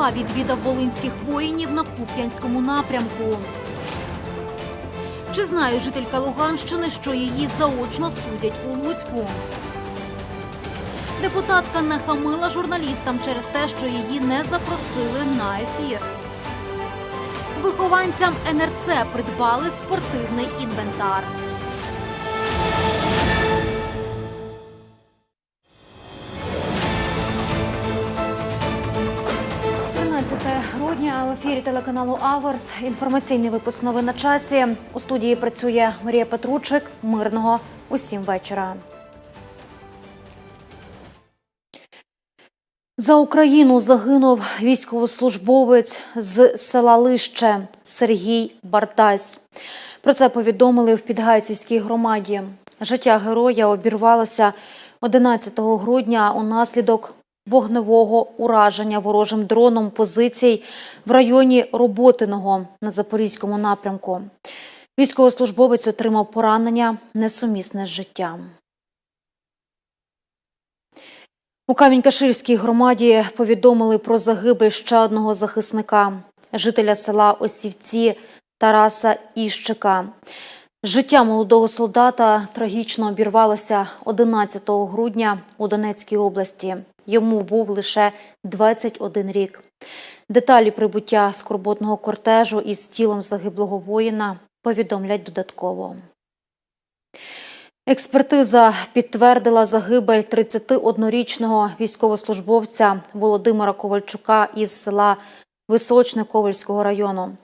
голова відвідав волинських воїнів на Куп'янському напрямку. Чи знає жителька Луганщини, що її заочно судять у Луцьку? Депутатка нахамила журналістам через те, що її не запросили на ефір. Вихованцям НРЦ придбали спортивний інвентар. Ефірі телеканалу Аверс. Інформаційний випуск новин на часі. У студії працює Марія Петручик. Мирного усім вечора. За Україну загинув військовослужбовець з села Лище Сергій Бартась. Про це повідомили в Підгайцівській громаді. Життя героя обірвалося 11 грудня унаслідок вогневого ураження ворожим дроном позицій в районі Роботиного на Запорізькому напрямку. Військовослужбовець отримав поранення несумісне з життям. У Камінь-Каширській громаді повідомили про загибель ще одного захисника, жителя села Осівці Тараса Іщика. Життя молодого солдата трагічно обірвалося 11 грудня у Донецькій області. Йому був лише 21 рік. Деталі прибуття скорботного кортежу із тілом загиблого воїна повідомлять додатково. Експертиза підтвердила загибель 31-річного військовослужбовця Володимира Ковальчука із села Височне Ковальського району.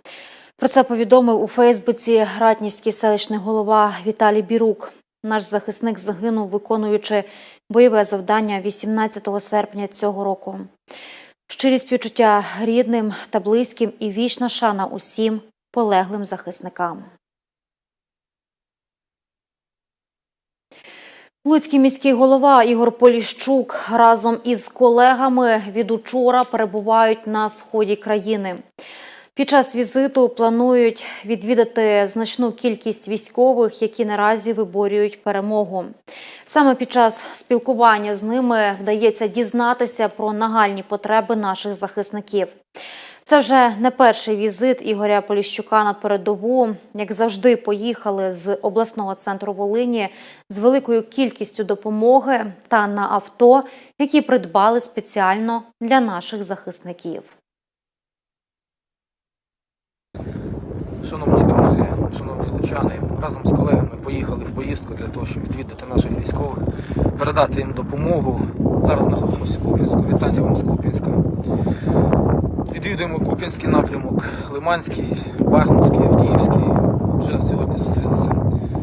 Про це повідомив у Фейсбуці Ратнівський селищний голова Віталій Бірук. Наш захисник загинув, виконуючи бойове завдання 18 серпня цього року. Щирі співчуття рідним та близьким і вічна шана усім полеглим захисникам. Луцький міський голова Ігор Поліщук разом із колегами від учора перебувають на сході країни. Під час візиту планують відвідати значну кількість військових, які наразі виборюють перемогу. Саме під час спілкування з ними вдається дізнатися про нагальні потреби наших захисників. Це вже не перший візит Ігоря Поліщука на передову. Як завжди, поїхали з обласного центру Волині з великою кількістю допомоги та на авто, які придбали спеціально для наших захисників. Шановні друзі, шановні лучани, разом з колегами поїхали в поїздку для того, щоб відвідати наших військових, передати їм допомогу. Зараз знаходимося в Куп'янську. Вітання вам з Куп'янська. Відвідуємо Куп'янський напрямок, Лиманський, Бахмутський, Авдіївський. Вже сьогодні зустрілися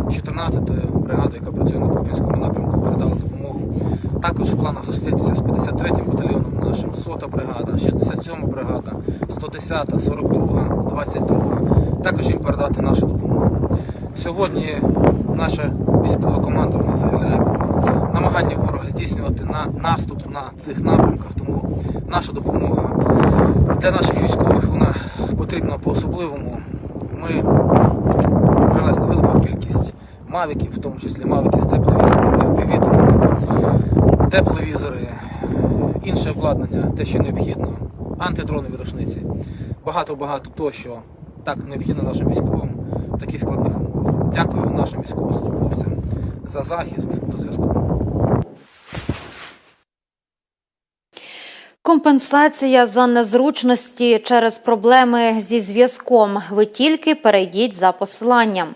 14-ю бригадою, яка працює на Куп'янському напрямку, передала допомогу. Також в планах зустрітися з 53-м батальйоном нашим, 100-та бригада, 67-та бригада, 110-та, 42-та, 22-та. Також їм передати нашу допомогу. Сьогодні наша військова командування заявляє про намагання ворога здійснювати на наступ на цих напрямках, тому наша допомога для наших військових вона потрібна по-особливому. Ми привезли велику кількість мавіків, в тому числі мавіки з тепловізорами, тепловізори, інше обладнання, те, що необхідно, антидронові рушниці, багато-багато того, що так необхідно нашим військовим в таких складних умовах. Дякую нашим військовослужбовцям за захист до зв'язку. Компенсація за незручності через проблеми зі зв'язком. Ви тільки перейдіть за посиланням.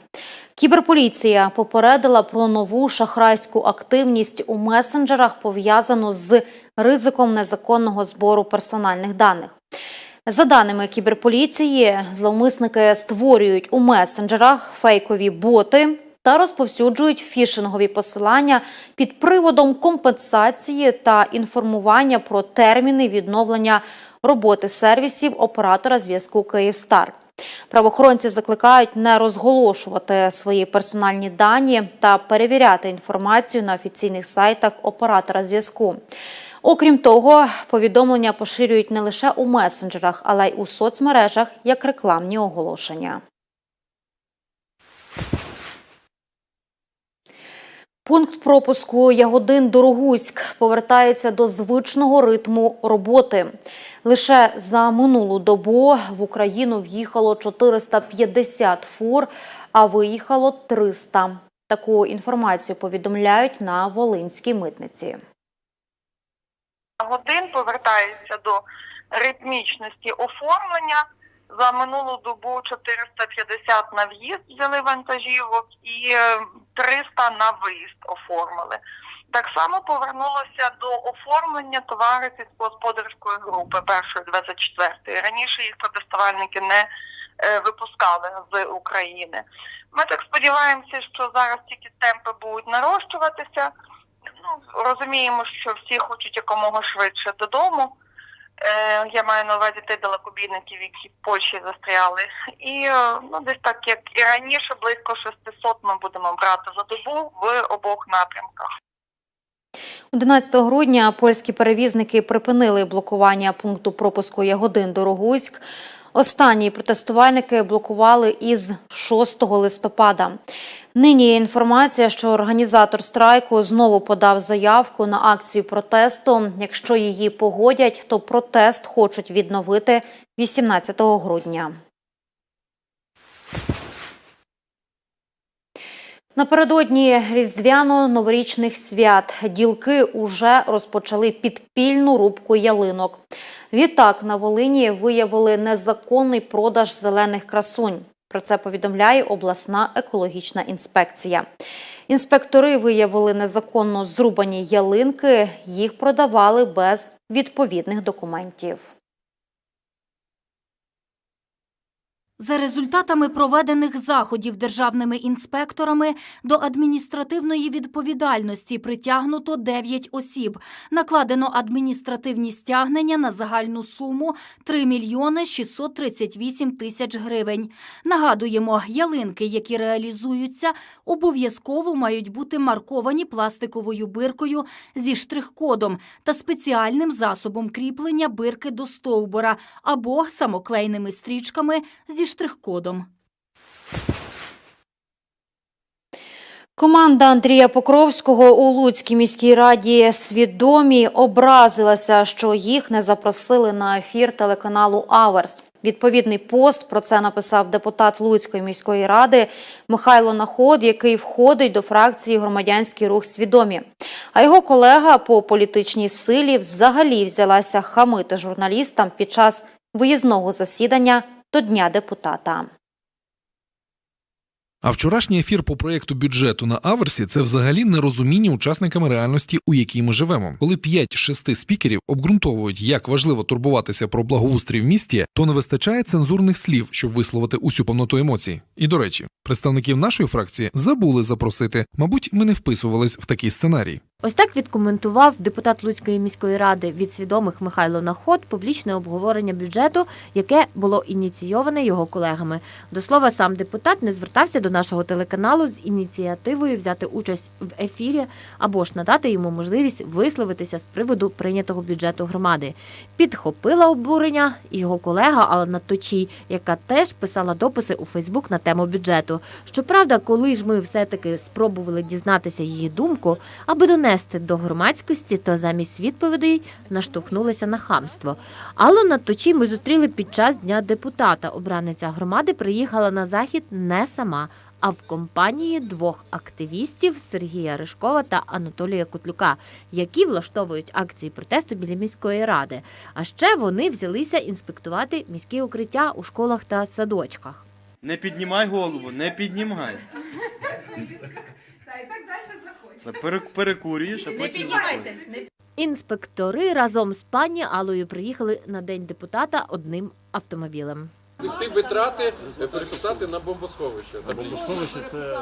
Кіберполіція попередила про нову шахрайську активність у месенджерах, пов'язану з ризиком незаконного збору персональних даних. За даними кіберполіції, зловмисники створюють у месенджерах фейкові боти та розповсюджують фішингові посилання під приводом компенсації та інформування про терміни відновлення роботи сервісів оператора зв'язку Київстар. Правоохоронці закликають не розголошувати свої персональні дані та перевіряти інформацію на офіційних сайтах оператора зв'язку. Окрім того, повідомлення поширюють не лише у месенджерах, але й у соцмережах як рекламні оголошення. Пункт пропуску Ягодин Дорогуськ повертається до звичного ритму роботи. Лише за минулу добу в Україну в'їхало 450 фур, а виїхало 300. Таку інформацію повідомляють на Волинській митниці. Годин повертається до ритмічності оформлення. За минулу добу 450 на в'їзд взяли вантажівок і е, 300 на виїзд оформили. Так само повернулося до оформлення товари сільськогосподарської групи першої 24-ї. Раніше їх протестувальники не е, випускали з України. Ми так сподіваємося, що зараз тільки темпи будуть нарощуватися. Ну, розуміємо, що всі хочуть якомога швидше додому. Е, я маю на увазі тих далекобійників, які в Польщі застряли. І е, ну, десь так, як і раніше, близько 600 ми будемо брати за добу в обох напрямках. 11 грудня польські перевізники припинили блокування пункту пропуску Ягодин Дорогуськ. Останні протестувальники блокували із 6 листопада. Нині є інформація, що організатор страйку знову подав заявку на акцію протесту. Якщо її погодять, то протест хочуть відновити 18 грудня. Напередодні різдвяно-новорічних свят ділки уже розпочали підпільну рубку ялинок. Відтак на Волині виявили незаконний продаж зелених красунь. Про це повідомляє обласна екологічна інспекція. Інспектори виявили незаконно зрубані ялинки. Їх продавали без відповідних документів. За результатами проведених заходів державними інспекторами до адміністративної відповідальності притягнуто 9 осіб. Накладено адміністративні стягнення на загальну суму 3 мільйони 638 тисяч гривень. Нагадуємо, ялинки, які реалізуються, обов'язково мають бути марковані пластиковою биркою зі штрих-кодом та спеціальним засобом кріплення бирки до стовбура або самоклейними стрічками зі штрих-кодом. Команда Андрія Покровського у Луцькій міській раді свідомі образилася, що їх не запросили на ефір телеканалу Аверс. Відповідний пост про це написав депутат Луцької міської ради Михайло Наход, який входить до фракції Громадянський рух свідомі. А його колега по політичній силі взагалі взялася хамити журналістам під час виїзного засідання до Дня депутата. А вчорашній ефір по проєкту бюджету на Аверсі це взагалі нерозуміння учасниками реальності, у якій ми живемо. Коли 5-6 спікерів обґрунтовують, як важливо турбуватися про благоустрій в місті, то не вистачає цензурних слів, щоб висловити усю повноту емоцій. І до речі, представників нашої фракції забули запросити. Мабуть, ми не вписувались в такий сценарій. Ось так відкоментував депутат Луцької міської ради від свідомих Михайло Наход публічне обговорення бюджету, яке було ініційоване його колегами. До слова, сам депутат не звертався до нашого телеканалу з ініціативою взяти участь в ефірі або ж надати йому можливість висловитися з приводу прийнятого бюджету громади. Підхопила обурення його колега Алана Точій, яка теж писала дописи у Фейсбук на тему бюджету. Щоправда, коли ж ми все-таки спробували дізнатися її думку, аби донести до громадськості, то замість відповідей наштовхнулися на хамство. Аллу на точі ми зустріли під час дня депутата. Обраниця громади приїхала на захід не сама. А в компанії двох активістів Сергія Ришкова та Анатолія Котлюка, які влаштовують акції протесту біля міської ради. А ще вони взялися інспектувати міські укриття у школах та садочках. Не піднімай голову, не піднімай. Пере- Перекурюєш, а потім. заходиш. Інспектори разом з пані Алою приїхали на день депутата одним автомобілем. Вести витрати е, переписати на бомбосховище. На Бомбосховище це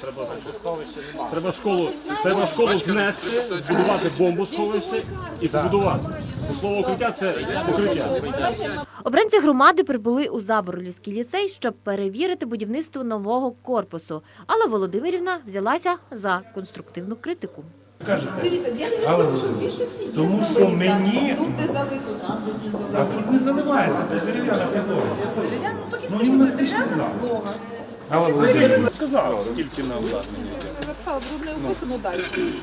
треба бомбосховище. треба школу, треба школу знести, збудувати бомбосховище і побудувати. Бо слово укриття це укриття. Обранці громади прибули у Заборлівський ліцей, щоб перевірити будівництво нового корпусу. Алла Володимирівна взялася за конструктивну критику. Але тому що мені Тут не залито, там десь не залито. а тут не заливається, це дерев'яна підлога. Дерев'яна, ну так і Ну, скажіть, гімнастичний дерев'яна зал. підлога. Алла Володимирівна. Сказав, скільки на обладнання йде. Написала, описано далі.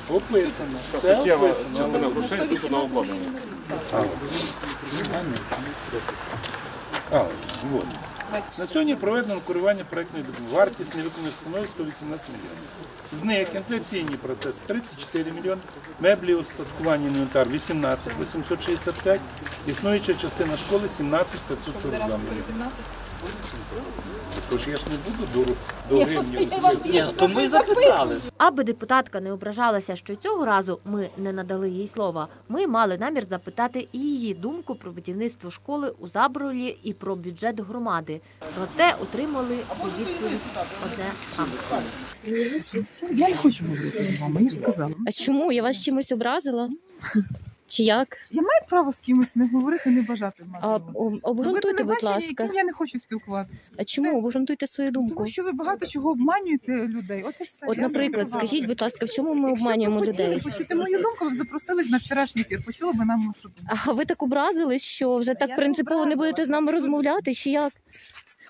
Описано. Все описано. Частина грошей це туди обладнання. Вот. На сьогодні проведено керування проєктної допомоги. Вартість невиконаних становить 118 мільйонів. З них інфляційний процес 34 мільйони, меблі, устаткування інвентар 18 865, існуюча частина школи 17 542 мільйони. 17. Тож я ж не буду до, до гривні. Розповідати. то ми запитали. Аби депутатка не ображалася, що цього разу ми не надали їй слова, ми мали намір запитати і її думку про будівництво школи у Забролі і про бюджет громади. Проте отримали відповідь одне. Я не хочу говорити з вами, я ж сказала. А чому? Я вас чимось образила? Чи як? Я маю право з кимось не говорити, не бажати А, мати. об- Ви обґрунтуйте, будь ласка. яким я не хочу спілкуватися. А чому? Обґрунтуйте свою думку. Тому що ви багато чого обманюєте людей. От і все. От, Я не наприклад, скажіть, будь ласка, в чому ми Якщо б ви обманюємо хотіли людей? почути мою думку, ви б запросились на вчорашній ефір. Почули б нам нашу думку. А ви так образились, що вже Я так не принципово не будете з нами образилась. розмовляти, чи як?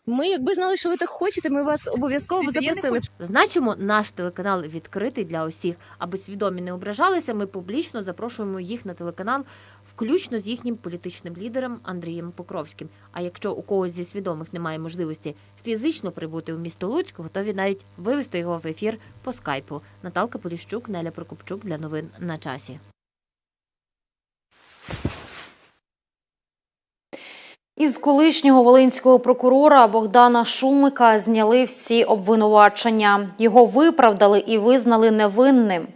Ми, якби знали, що ви так хочете, ми вас обов'язково запросили. Значимо, наш телеканал відкритий для усіх. Аби свідомі не ображалися, ми публічно запрошуємо їх на телеканал, включно з їхнім політичним лідером Андрієм Покровським. А якщо у когось зі свідомих немає можливості фізично прибути у місто Луцьк, готові навіть вивести його в ефір по скайпу. Наталка Поліщук, Неля Прокопчук для новин на часі. Із колишнього волинського прокурора Богдана Шумика зняли всі обвинувачення. Його виправдали і визнали невинним.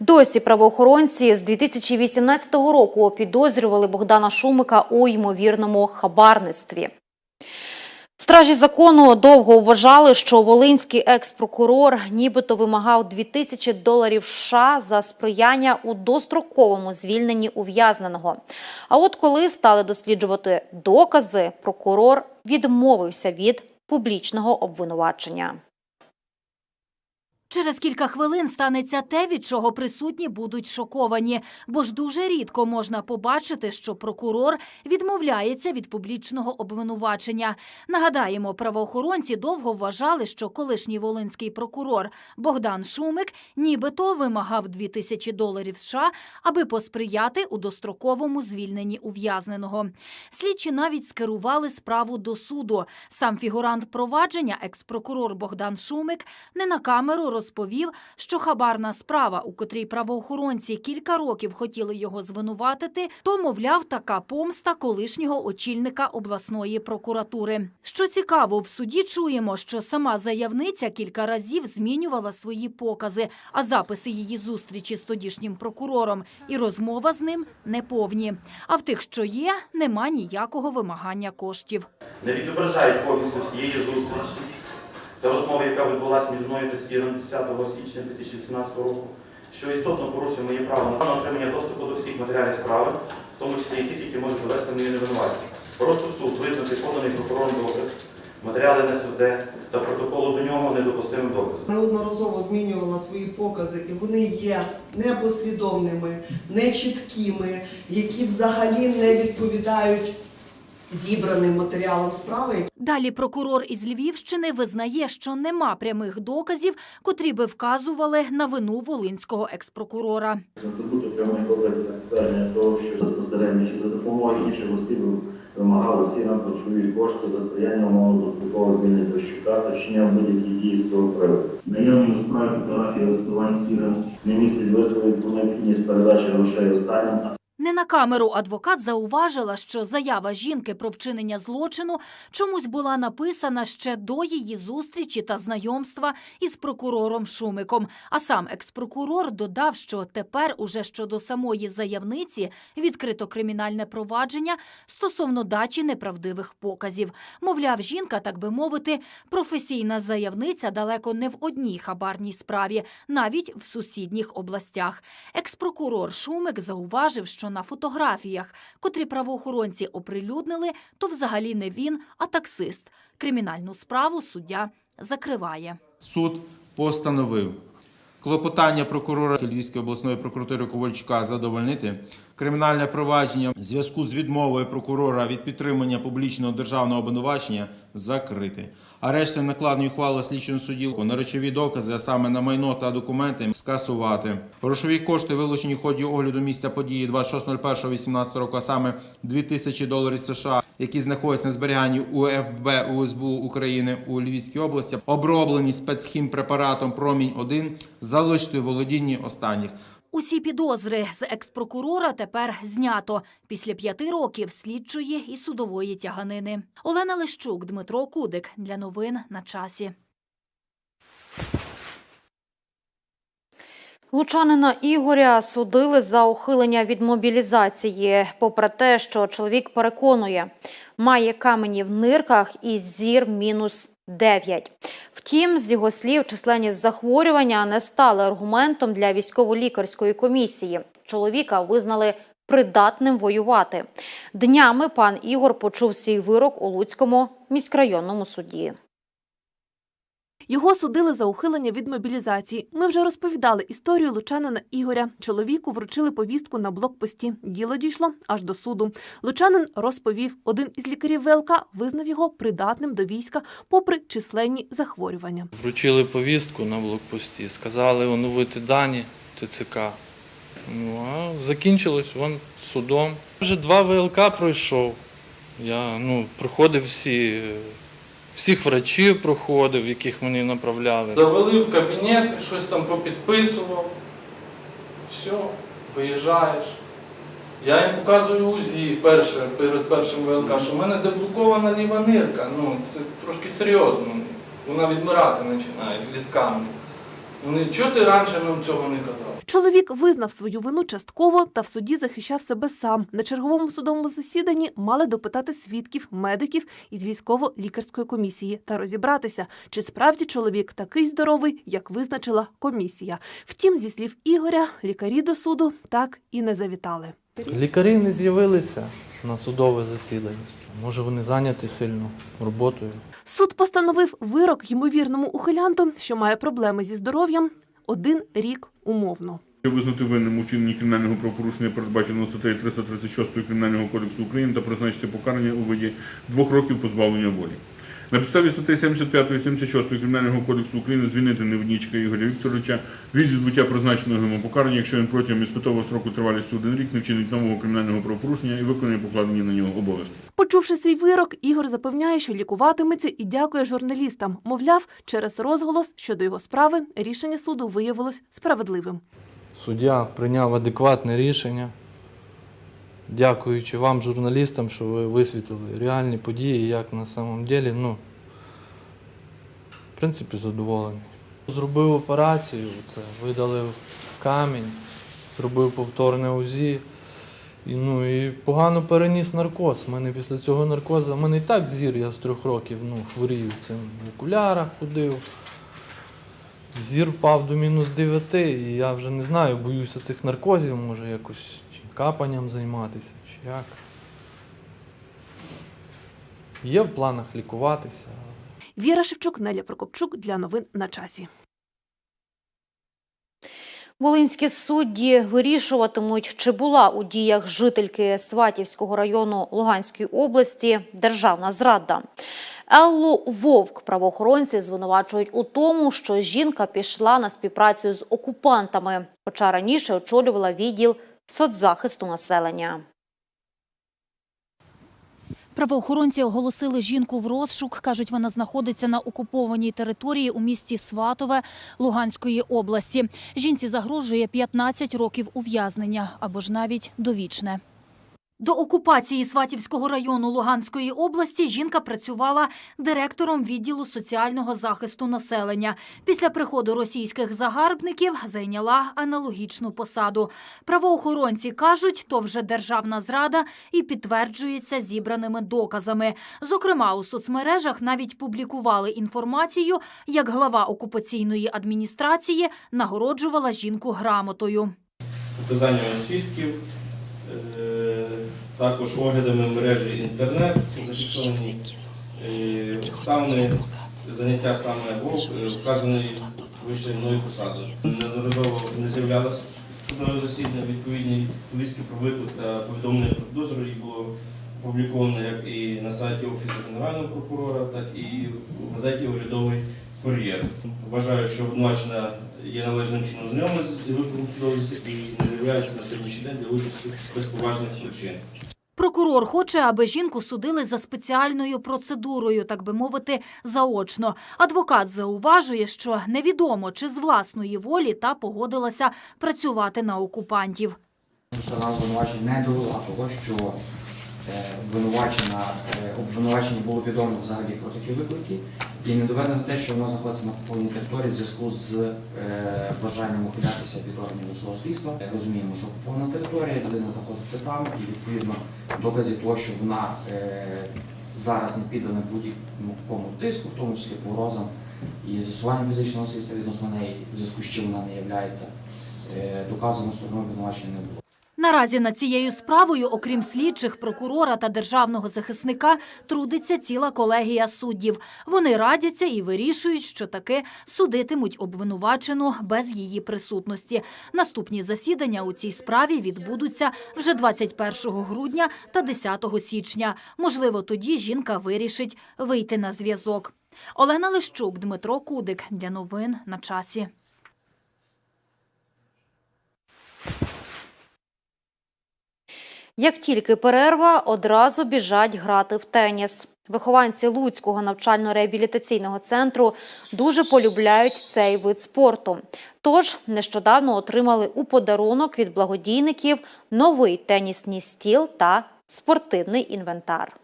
Досі правоохоронці з 2018 року підозрювали Богдана Шумика у ймовірному хабарництві. Стражі закону довго вважали, що волинський екс-прокурор нібито вимагав 2000 доларів США за сприяння у достроковому звільненні ув'язненого. А от коли стали досліджувати докази, прокурор відмовився від публічного обвинувачення. Через кілька хвилин станеться те, від чого присутні будуть шоковані, бо ж дуже рідко можна побачити, що прокурор відмовляється від публічного обвинувачення. Нагадаємо, правоохоронці довго вважали, що колишній волинський прокурор Богдан Шумик нібито вимагав 2000 доларів США, аби посприяти у достроковому звільненні ув'язненого. Слідчі навіть скерували справу до суду. Сам фігурант провадження, екс-прокурор Богдан Шумик, не на камеру розповів, що хабарна справа, у котрій правоохоронці кілька років хотіли його звинуватити, то, мовляв, така помста колишнього очільника обласної прокуратури. Що цікаво, в суді чуємо, що сама заявниця кілька разів змінювала свої покази, а записи її зустрічі з тодішнім прокурором і розмова з ним неповні. А в тих, що є, нема ніякого вимагання коштів. не відображають повністю всієї зустрічі. Це розмова, яка відбулася між мною та Сіром 10 січня 2018 року, що істотно порушує моє право на отримання доступу до всіх матеріалів справи, в тому числі які можуть довести мені невинуватість. Прошу суд визнати поданий прокурором доказ, матеріали НСВД та протоколу до нього недопустимим доказом. Неодноразово змінювала свої покази, і вони є непослідовними, нечіткими, які взагалі не відповідають зібраним матеріалам справи. Далі прокурор із Львівщини визнає, що нема прямих доказів, котрі би вказували на вину волинського експрокурора. Бути прямих доказів підтвердження того, що безпосередньо чи за допомогою інших осіб вимагав Сірам почують кошти за сприяння умовно достроково звільнення Прощука та вчиняв будь-які дії з цього приводу. Наявні у справі фотографії листувань Сірам не містять відповідь про необхідність передачі грошей останнім, Не на камеру адвокат зауважила, що заява жінки про вчинення злочину чомусь була написана ще до її зустрічі та знайомства із прокурором Шумиком. А сам експрокурор додав, що тепер уже щодо самої заявниці відкрито кримінальне провадження стосовно дачі неправдивих показів. Мовляв, жінка, так би мовити, професійна заявниця далеко не в одній хабарній справі, навіть в сусідніх областях. Експрокурор Шумик зауважив, що на фотографіях, котрі правоохоронці оприлюднили, то взагалі не він, а таксист. Кримінальну справу суддя закриває. Суд постановив клопотання прокурора Львівської обласної прокуратури Ковальчука задовольнити, кримінальне провадження в зв'язку з відмовою прокурора від підтримання публічного державного обвинувачення закрити. Арешти накладної ухвали слідчого судді на речові докази, а саме на майно та документи, скасувати. Грошові кошти, вилучені в ході огляду місця події 26.01.18 року, а саме 2000 доларів США, які знаходяться на зберіганні у ФБ УСБУ України у Львівській області, оброблені спецхімпрепаратом Промінь 1 залишити володінні останніх. Усі підозри з експрокурора тепер знято після п'яти років слідчої і судової тяганини. Олена Лещук, Дмитро Кудик для новин на часі. Лучанина Ігоря судили за ухилення від мобілізації, попри те, що чоловік переконує, має камені в нирках і зір мінус 9. Втім, з його слів, численні захворювання не стали аргументом для військово-лікарської комісії. Чоловіка визнали придатним воювати. Днями пан Ігор почув свій вирок у Луцькому міськрайонному суді. Його судили за ухилення від мобілізації. Ми вже розповідали історію лучанина Ігоря. Чоловіку вручили повістку на блокпості. Діло дійшло аж до суду. Лучанин розповів, один із лікарів ВЛК визнав його придатним до війська, попри численні захворювання. Вручили повістку на блокпості, сказали оновити дані ТЦК. Ну, а закінчилось вон судом. Вже два ВЛК пройшов. Я ну, проходив всі, всіх врачів проходив, яких мені направляли. Завели в кабінет, щось там попідписував. Все, виїжджаєш. Я їм показую УЗІ перше, перед першим ВЛК, що в мене деблокована ліва нирка. Ну, це трошки серйозно. Вона відмирати починає від камню. Вони, чого ти раніше нам цього не казав? Чоловік визнав свою вину частково та в суді захищав себе сам. На черговому судовому засіданні мали допитати свідків, медиків із військово-лікарської комісії та розібратися, чи справді чоловік такий здоровий, як визначила комісія. Втім, зі слів Ігоря, лікарі до суду так і не завітали. Лікарі не з'явилися на судове засідання. Може, вони зайняті сильно роботою. Суд постановив вирок ймовірному ухилянту, що має проблеми зі здоров'ям, один рік умовно. Щоб Визнати винним у вчиненні кримінального правопорушення, передбаченого статтею 336 Кримінального кодексу України та призначити покарання у виді двох років позбавлення волі. На підставі статей 75 і 76 Кримінального кодексу України звільнити Невнічка Ігоря Вікторовича від відбуття призначеного йому покарання, якщо він протягом іспитового строку тривалістю один рік не вчинить нового кримінального правопорушення і виконує покладені на нього обов'язки. Почувши свій вирок, Ігор запевняє, що лікуватиметься і дякує журналістам. Мовляв, через розголос щодо його справи рішення суду виявилось справедливим. Суддя прийняв адекватне рішення. Дякуючи вам, журналістам, що ви висвітлили реальні події, як на самом деле, ну, в принципі, задоволений. Зробив операцію, це видалив камінь, зробив повторне УЗІ. І, ну, і погано переніс наркоз. У мене після цього наркозу, в мене і так зір, я з трьох років ну, хворію цим в окулярах ходив. Зір впав до мінус 9, і я вже не знаю, боюся цих наркозів, може якось капанням займатися, чи як. Є в планах лікуватися. Віра Шевчук, Неля Прокопчук для новин на часі. Волинські судді вирішуватимуть, чи була у діях жительки Сватівського району Луганської області державна зрада. Еллу Вовк правоохоронці звинувачують у тому, що жінка пішла на співпрацю з окупантами, хоча раніше очолювала відділ соцзахисту населення. Правоохоронці оголосили жінку в розшук. Кажуть, вона знаходиться на окупованій території у місті Сватове Луганської області. Жінці загрожує 15 років ув'язнення або ж навіть довічне. До окупації Сватівського району Луганської області жінка працювала директором відділу соціального захисту населення. Після приходу російських загарбників зайняла аналогічну посаду. Правоохоронці кажуть, то вже державна зрада і підтверджується зібраними доказами. Зокрема, у соцмережах навіть публікували інформацію, як глава окупаційної адміністрації нагороджувала жінку грамотою. показаннями свідків, також оглядами мережі інтернет, зафіксовані е, обставини заняття саме е, вказаної вище мною посади. Неодноразово не з'являлася судове засідання відповідні повістки про виклик та повідомлення про підозру їх було опубліковано як і на сайті Офісу Генерального прокурора, так і в газеті Урядовий кур'єр. Вважаю, що обвинувачена є належним чином знайома з засідання і не з'являється на сьогоднішній день для участі без поважних причин. Прокурор хоче, аби жінку судили за спеціальною процедурою, так би мовити, заочно. Адвокат зауважує, що невідомо, чи з власної волі та погодилася працювати на окупантів. Сторона обвинувачення не довела того, що обвинувачена, е, обвинуваченні було відомо взагалі про такі виклики, і не доведено те, що вона знаходиться на окупованій території в зв'язку з е, бажанням ухилятися від органів досудового слідства. Е, Розуміємо, що окупована територія, людина знаходиться там, і відповідно доказів того, що вона е, зараз не піддана будь-якому тиску, в тому числі погрозам і застосуванням фізичного слідства відносно неї, в зв'язку з чим вона не є доказано стороною обвинувачення не було. Наразі над цією справою, окрім слідчих, прокурора та державного захисника, трудиться ціла колегія суддів. Вони радяться і вирішують, що таки судитимуть обвинувачену без її присутності. Наступні засідання у цій справі відбудуться вже 21 грудня та 10 січня. Можливо, тоді жінка вирішить вийти на зв'язок. Олена Лищук, Дмитро Кудик. Для новин на часі. Як тільки перерва, одразу біжать грати в теніс. Вихованці Луцького навчально-реабілітаційного центру дуже полюбляють цей вид спорту. Тож нещодавно отримали у подарунок від благодійників новий тенісний стіл та спортивний інвентар.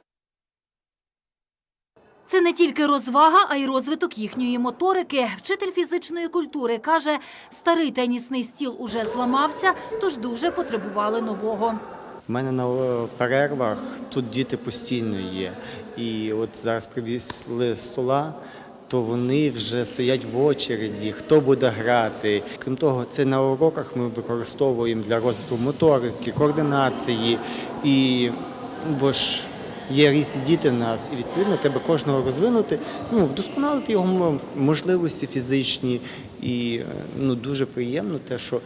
Це не тільки розвага, а й розвиток їхньої моторики. Вчитель фізичної культури каже, старий тенісний стіл уже зламався, тож дуже потребували нового. У мене на е, перервах тут діти постійно є. І от зараз привезли стола, то вони вже стоять в очереді, хто буде грати. Крім того, це на уроках ми використовуємо для розвитку моторики, координації. І бо ж є різні діти в нас, і відповідно треба кожного розвинути, ну, вдосконалити його можливості фізичні. І е, ну, дуже приємно те, що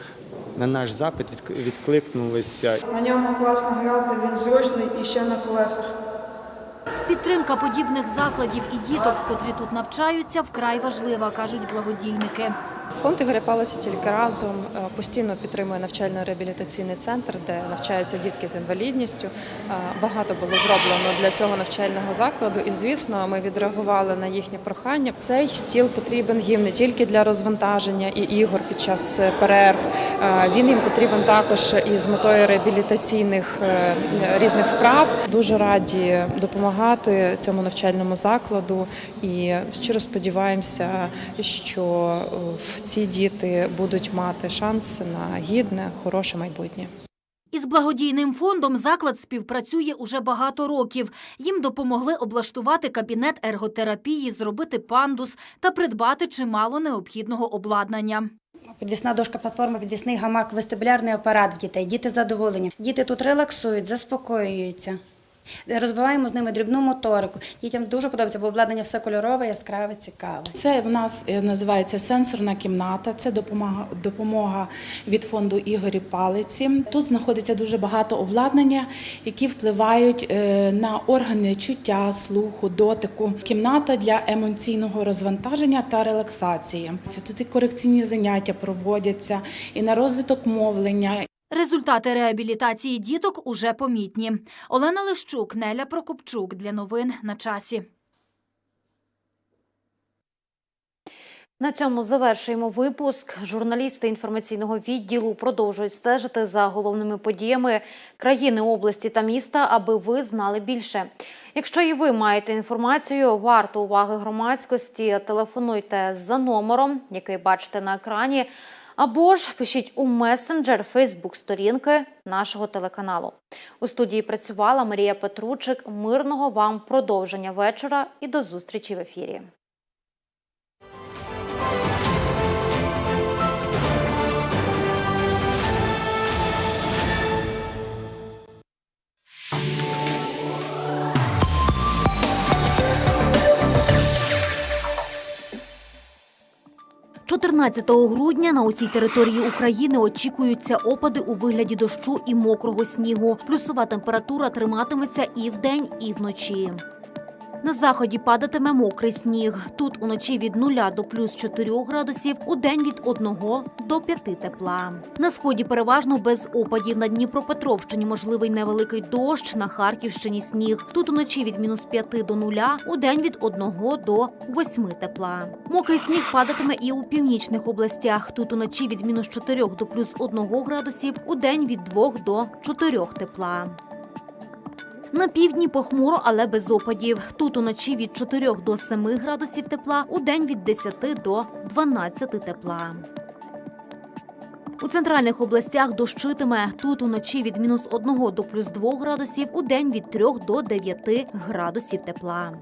на наш запит відк- відкликнулися. На ньому класно грати, він зручний і ще на колесах. Підтримка подібних закладів і діток, котрі тут навчаються, вкрай важлива, кажуть благодійники. Фонд Ігоря Палиця тільки разом е, постійно підтримує навчально-реабілітаційний центр, де навчаються дітки з інвалідністю. Е, Багато було зроблено для цього навчального закладу, і звісно, ми відреагували на їхнє прохання. Цей стіл потрібен їм не тільки для розвантаження і ігор під час е, перерв. Він їм потрібен також і з метою реабілітаційних різних вправ. Дуже раді допомагати цьому навчальному закладу і щиро сподіваємося, що е, ці діти будуть мати шанс на гідне, хороше майбутнє. Із благодійним фондом заклад співпрацює уже багато років. Їм допомогли облаштувати кабінет ерготерапії, зробити пандус та придбати чимало необхідного обладнання. Підвісна дошка платформа, підвісний гамак, вестибулярний апарат в дітей. Діти задоволені. Діти тут релаксують, заспокоюються. Розвиваємо з ними дрібну моторику. Дітям дуже подобається, бо обладнання все кольорове, яскраве, цікаве. Це в нас е, називається сенсорна кімната. Це допомога, допомога від фонду Ігорі Палиці. Тут знаходиться дуже багато обладнання, які впливають е, на органи чуття, слуху, дотику. Кімната для емоційного розвантаження та релаксації. Тут і корекційні заняття проводяться, і на розвиток мовлення, Результати реабілітації діток уже помітні. Олена Лищук, Неля Прокопчук. Для новин на часі. На цьому завершуємо випуск. Журналісти інформаційного відділу продовжують стежити за головними подіями країни, області та міста, аби ви знали більше. Якщо і ви маєте інформацію, варту уваги громадськості, телефонуйте за номером, який бачите на екрані, або ж пишіть у месенджер Фейсбук сторінки нашого телеканалу. У студії працювала Марія Петручик. Мирного вам продовження вечора і до зустрічі в ефірі. 14 грудня на усій території України очікуються опади у вигляді дощу і мокрого снігу. Плюсова температура триматиметься і вдень, і вночі. На заході падатиме мокрий сніг. Тут уночі від 0 до плюс 4 градусів, у день від 1 до 5 тепла. На сході переважно без опадів. На Дніпропетровщині можливий невеликий дощ, на Харківщині сніг. Тут уночі від мінус 5 до 0, у день від 1 до 8 тепла. Мокрий сніг падатиме і у північних областях. Тут уночі від мінус 4 до плюс 1 градусів, у день від 2 до 4 тепла. На півдні похмуро, але без опадів. Тут уночі від 4 до 7 градусів тепла, у день від 10 до 12 тепла. У центральних областях дощитиме. Тут уночі від мінус 1 до плюс 2 градусів, у день від 3 до 9 градусів тепла.